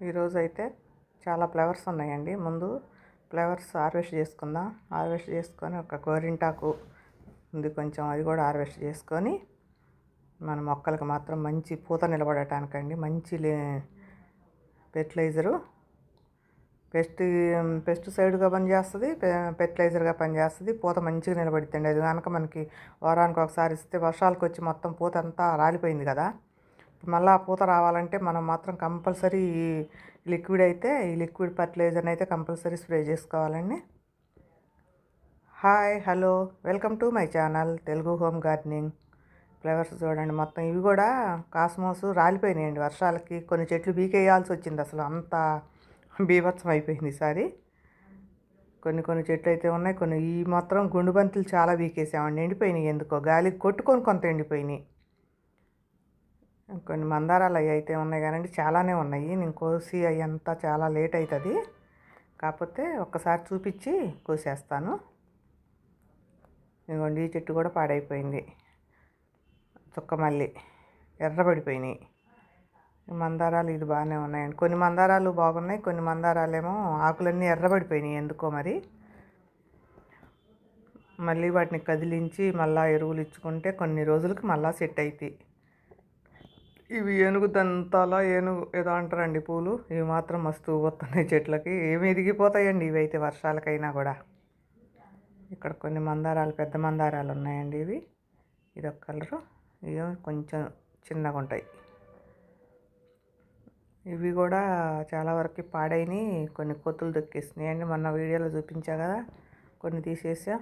ఈరోజు అయితే చాలా ఫ్లవర్స్ ఉన్నాయండి. ముందు ఫ్లవర్స్ హార్వెస్ట్ చేసుకుందాం. హార్వెస్ట్ చేసుకొని ఒక గోరింటాకు ఉంది కొంచెం అది కూడా హార్వెస్ట్ చేసుకొని మన మొక్కలకు మాత్రం మంచి పూత నిలబడటానికండి మంచి ఫెర్టిలైజరు. పెస్ట్ పెస్టిసైడ్గా పనిచేస్తుంది ఫెర్టిలైజర్గా పనిచేస్తుంది పూత మంచిగా నిలబడుతుంది అది కనుక మనకి వారానికి ఒకసారి ఇస్తే వర్షాలకు వచ్చి మొత్తం పూత అంతా రాలిపోయింది కదా. మళ్ళీ ఆ పూత రావాలంటే మనం మాత్రం కంపల్సరీ ఈ లిక్విడ్ అయితే ఈ లిక్విడ్ ఫర్టిలైజర్ని అయితే కంపల్సరీ స్ప్రే చేసుకోవాలండి. Hi hello welcome to my channel Telugu home gardening. Flowers చూడండి మొత్తం ఇవి కూడా కాస్మోస్ రాలిపోయినాయండి వర్షాలకి. కొన్ని చెట్లు బీకేయాల్సి వచ్చింది అసలు అంత బీభత్సం అయిపోయింది ఈసారి కొన్ని కొన్ని చెట్లు అయితే ఉన్నాయి కొన్ని ఈ మాత్రం గుండు బంతులు చాలా బీకేసామండి ఎండిపోయినాయి ఎందుకో. గాలికి కొట్టుకొని కొంత ఎండిపోయినాయి. కొన్ని మందారాలు అవి అయితే ఉన్నాయి కానీ చాలానే ఉన్నాయి. నేను కోసి అయ్యంతా చాలా లేట్ అవుతుంది కాకపోతే ఒక్కసారి చూపించి కోసేస్తాను. ఇదిగోండి ఈ చెట్టు కూడా పాడైపోయింది. చుక్క మళ్ళీ ఎర్రబడిపోయినాయి. మందారాలు ఇది బాగానే ఉన్నాయండి. కొన్ని మందారాలు బాగున్నాయి కొన్ని మందారాలేమో ఆకులన్నీ ఎర్రబడిపోయినాయి ఎందుకో మరి. మళ్ళీ వాటిని కదిలించి మళ్ళీ ఎరువులు ఇచ్చుకుంటే కొన్ని రోజులకి మళ్ళీ సెట్ అవుతాయి ఇవి ఏనుగు దంతాల ఏనుగు ఏదో అంటారండి పూలు. ఇవి మాత్రం మస్తు పోతున్నాయి చెట్లకి. ఏమి ఎదిగిపోతాయండి ఇవి అయితే వర్షాలకైనా కూడా. ఇక్కడ కొన్ని మందారాలు పెద్ద మందారాలు ఉన్నాయండి ఇవి. ఇది ఒక కలరు. ఇవి కొంచెం చిన్నగా ఉంటాయి. ఇవి కూడా చాలా వరకు పాడైనవి కొన్ని కొత్తులు దొక్కేసినాయి అండి మొన్న వీడియోలో చూపించా కదా. కొన్ని తీసేసా.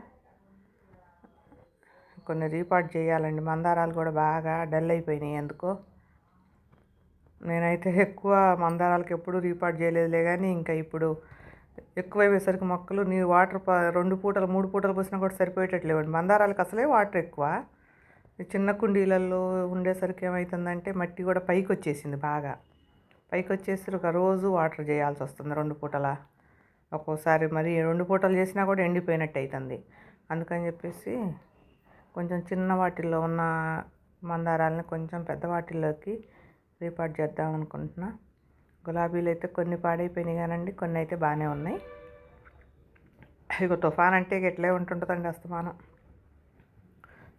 కొన్ని రీపాట్ చేయాలండి. మందారాలు కూడా బాగా డల్ అయిపోయినాయి ఎందుకో. నేనైతే ఎక్కువ మందారాలకు ఎప్పుడు రీపాట్ చేయలేదులే కానీ ఇంకా ఇప్పుడు ఎక్కువ అయ్యేసరికి మొక్కలు నీ వాటర్ రెండు పూటలు మూడు పూటలు పోసినా కూడా సరిపోయేటట్లేవండి మందారాలకు అసలే వాటర్ ఎక్కువ. చిన్న కుండీలలో ఉండేసరికి ఏమవుతుందంటే మట్టి కూడా పైకి వచ్చేసింది బాగా. పైకి వచ్చేసరికి ఒక రోజు వాటర్ చేయాల్సి వస్తుంది రెండు పూటల. ఒక్కోసారి మరి రెండు పూటలు చేసినా కూడా ఎండిపోయినట్టు అవుతుంది అందుకని చెప్పేసి కొంచెం చిన్న వాటిల్లో ఉన్న మందారాలని కొంచెం పెద్ద వాటిల్లోకి రీపాట్ చేద్దాం అనుకుంటున్నా. గులాబీలు అయితే కొన్ని పాడైపోయినాయి కానండి కొన్ని అయితే బాగానే ఉన్నాయి. ఇదిగో తుఫాన్ అంటే ఎట్లే ఉంటుంటుందండి అస్తమానం.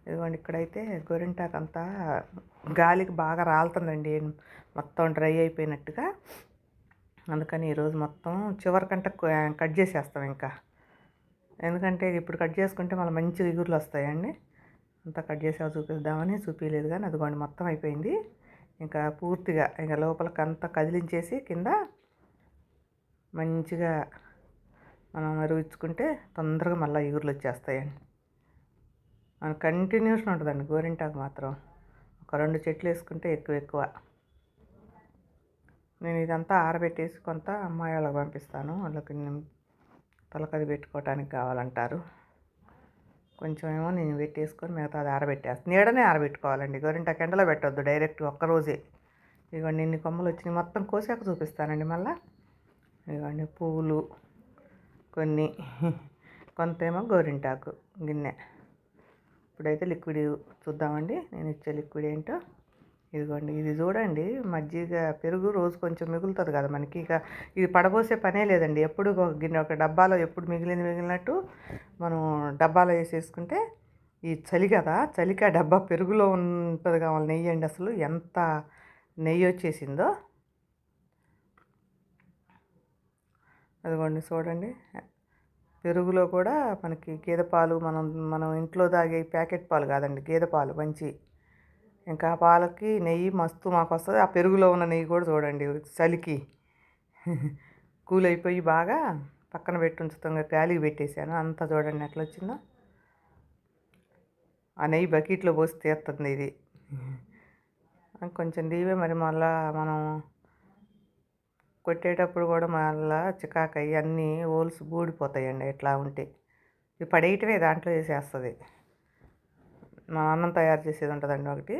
ఇదిగోండి ఇక్కడైతే గోరింటాకు అంతా గాలికి బాగా రాలుతుందండి మొత్తం డ్రై అయిపోయినట్టుగా. అందుకని ఈరోజు మొత్తం చివరికంటే కట్ చేసేస్తాం ఇంకా. ఎందుకంటే ఇప్పుడు కట్ చేసుకుంటే మళ్ళీ మంచి ఇగురులు వస్తాయండి. అంతా కట్ చేసా చూపిద్దామని చూపించలేదు కానీ అదిగోండి మొత్తం అయిపోయింది. ఇంకా పూర్తిగా ఇంకా లోపలికి అంతా కదిలించేసి కింద మంచిగా మనం మరుగుచ్చుకుంటే తొందరగా మళ్ళీ ఇగురులు వచ్చేస్తాయండి. మన కంటిన్యూస్ ఉంటుందండి గోరింటాకు మాత్రం. ఒక రెండు చెట్లు వేసుకుంటే ఎక్కువ ఎక్కువ. నేను ఇదంతా ఆరబెట్టేసి కొంత అమ్మాయి వాళ్ళకి పంపిస్తాను. వాళ్ళకి తలకది పెట్టుకోవడానికి కావాలంటారు. కొంచెం ఏమో నేను పెట్టేసుకొని మిగతా అది ఆరబెట్టేస్తాను నీడనే ఆరబెట్టుకోవాలండి. గోరింట ఎండలో పెట్టొద్దు డైరెక్ట్ ఒక్కరోజే ఇదిగోండి ఇన్ని కొమ్మలు వచ్చినాయి. మొత్తం కోసాక చూపిస్తానండి మళ్ళీ. ఇదిగోండి పువ్వులు కొన్ని. కొంతేమో గోరింటాకు గిన్నె. ఇప్పుడైతే లిక్విడ్ చూద్దామండి. నేను ఇచ్చే లిక్విడ్ ఏంటో. ఇదిగోండి ఇది చూడండి. మజ్జిగ పెరుగు రోజు కొంచెం మిగులుతుంది కదా మనకి. ఇక ఇది పడబోసే పనే లేదండి. ఎప్పుడు గిన్నె ఒక డబ్బాలో ఎప్పుడు మిగిలింది మిగిలినట్టు మనం డబ్బాలో వేసేసుకుంటే ఈ చలి కదా చలికి డబ్బా పెరుగులో ఉంటుంది కావాలి నెయ్యి అండి అసలు. ఎంత నెయ్యి వచ్చేసిందో. అదిగోండి చూడండి. పెరుగులో కూడా మనకి గేదె పాలు మనం మనం ఇంట్లో తాగే ప్యాకెట్ పాలు కాదండి గేదె పాలు మంచి ఇంకా పాలకి నెయ్యి మస్తు మాకు వస్తుంది ఆ పెరుగులో ఉన్న నెయ్యి కూడా చూడండి చలికి. కూల్ అయిపోయి బాగా పక్కన పెట్టి ఉంచుతాం. గాలికి పెట్టేశాను. అంతా చూడండి ఎట్లా వచ్చిందో. ఆ నెయ్యి బకెట్లో పోసి తీస్తుంది ఇది. కొంచెం దీవే మరి మళ్ళా మనం కొట్టేటప్పుడు కూడా మళ్ళా చికాకయ్యి అన్నీ హోల్స్ బూడిపోతాయండి ఎట్లా ఉంటే. ఇది పడేయటమే దాంట్లో వేసేస్తుంది మా అన్నం తయారు చేసేది ఉంటుందండి ఒకటి.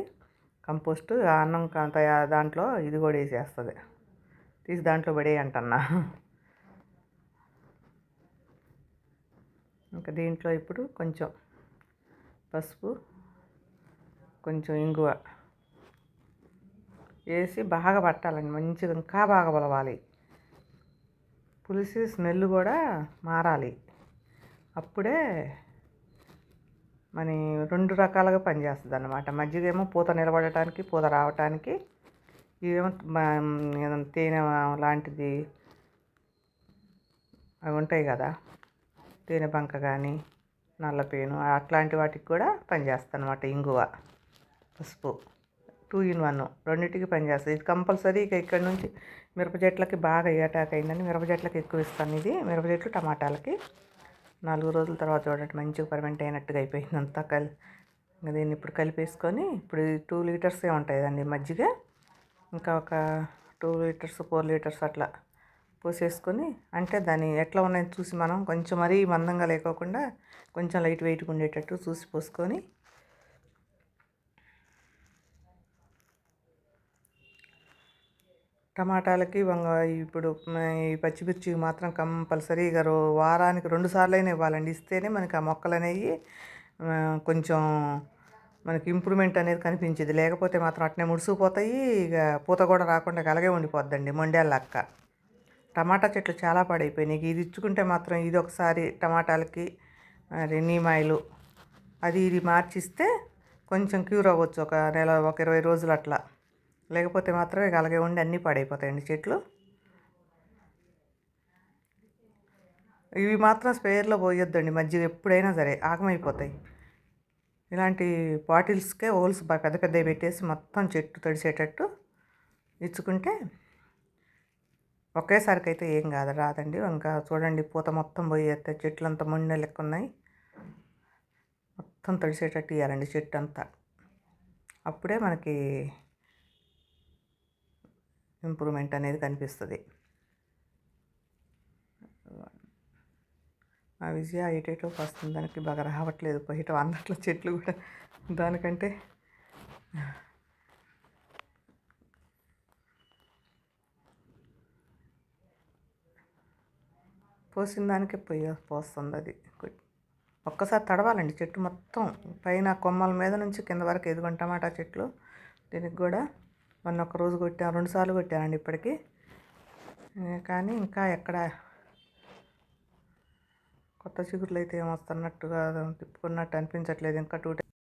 కంపోస్ట్ అన్నం తయారు దాంట్లో ఇది కూడా వేసేస్తుంది. తీసి దాంట్లో పడేయంటన్నా. ఇంకా దీంట్లో ఇప్పుడు కొంచెం పసుపు కొంచెం ఇంగువ వేసి బాగా పట్టాలండి. మంచిగా ఇంకా బాగా బలవాలి పులిసి స్మెల్ కూడా మారాలి. అప్పుడే మన రెండు రకాలుగా పనిచేస్తుంది అన్నమాట మజ్జిగ ఏమో పూత నిలబడటానికి పూత రావటానికి ఇవేమో తేనె లాంటిది అవి ఉంటాయి కదా. తేనె బంక కానీ నల్లపేను అట్లాంటి వాటికి కూడా పనిచేస్తుంది అనమాట ఇంగువ పసుపు. టూ ఇన్ వన్ రెండింటికి పనిచేస్తుంది. ఇది కంపల్సరీ ఇక ఇక్కడ నుంచి మిరప చెట్లకి బాగా అటాక్ అయిందని మిరప చెట్లకి ఎక్కువ ఇస్తాను. ఇది మిరప చెట్లు టమాటాలకి. నాలుగు రోజుల తర్వాత చూడండి మంచిగా పర్మెంట్ అయినట్టుగా అయిపోయింది అంతా కలి ఇంకా దీన్ని ఇప్పుడు కలిపేసుకొని ఇప్పుడు టూ లీటర్సే దాన్ని మజ్జిగ ఇంకా ఒక టూ లీటర్స్ ఫోర్ లీటర్స్ అట్లా పోసేసుకొని అంటే దాన్ని ఎట్లా ఉన్నాయో చూసి మనం కొంచెం మరీ మందంగా లేకోకుండా కొంచెం లైట్ వెయిట్గా ఉండేటట్టు చూసి పోసుకొని టమాటాలకి వంగ ఇప్పుడు ఈ పచ్చిమిర్చికి మాత్రం కంపల్సరీగా రో వారానికి రెండు సార్లు అయినా ఇవ్వాలండి. ఇస్తేనే మనకి ఆ మొక్కలు అనేవి కొంచెం మనకి ఇంప్రూవ్మెంట్ అనేది కనిపించేది. లేకపోతే మాత్రం అట్నే ముడుసుకుపోతాయి ఇక పూత కూడా రాకుండా అలాగే ఉండిపోద్దండి మొండేళ్ళక్క. టమాటా చెట్లు చాలా పాడైపోయినాయి. ఇది ఇచ్చుకుంటే మాత్రం ఇది ఒకసారి టమాటాలకి మరి నీమాయిలు అది ఇది మార్చిస్తే కొంచెం క్యూర్ అవ్వచ్చు. ఒక నెల ఒక ఇరవై రోజులు అట్లా. లేకపోతే మాత్రం ఇక అలాగే ఉండి అన్నీ పాడైపోతాయండి చెట్లు. ఇవి మాత్రం స్పేర్లో పోయొద్దండి మధ్య ఎప్పుడైనా సరే ఆగమైపోతాయి. ఇలాంటి బాటిల్స్కే హోల్స్ బాగా పెద్ద పెద్దవి పెట్టేసి మొత్తం చెట్టు తడిసేటట్టు ఇచ్చుకుంటే ఒకేసారికి అయితే ఏం కాదు రాదండి. ఇంకా చూడండి పూత మొత్తం పోయేస్తే చెట్లు అంతా మొండె లెక్క ఉన్నాయి మొత్తం తడిసేటట్టు ఇవ్వాలండి చెట్టు అంతా అప్పుడే మనకి ఇంప్రూవ్మెంట్ అనేది కనిపిస్తుంది. ఆ విజయ ఎటేటో వస్తుంది దానికి బాగా రావట్లేదు. బయట అందట్లో చెట్లు కూడా దానికంటే పోసిన దానికే పోయి పోస్తుంది అది. ఒక్కసారి తడవాలండి చెట్టు మొత్తం. పైన కొమ్మల మీద నుంచి కింద వరకు ఎదుగుంటామాట టమాటా చెట్లు. దీనికి కూడా మొన్న ఒక రోజు కొట్టాను రెండు సార్లు కొట్టానండి ఇప్పటికి. కానీ ఇంకా ఎక్కడ కొత్త చిగురులు అయితే ఏమొస్తున్నట్టుగా తిప్పుకున్నట్టు అనిపించట్లేదు. ఇంకా టూ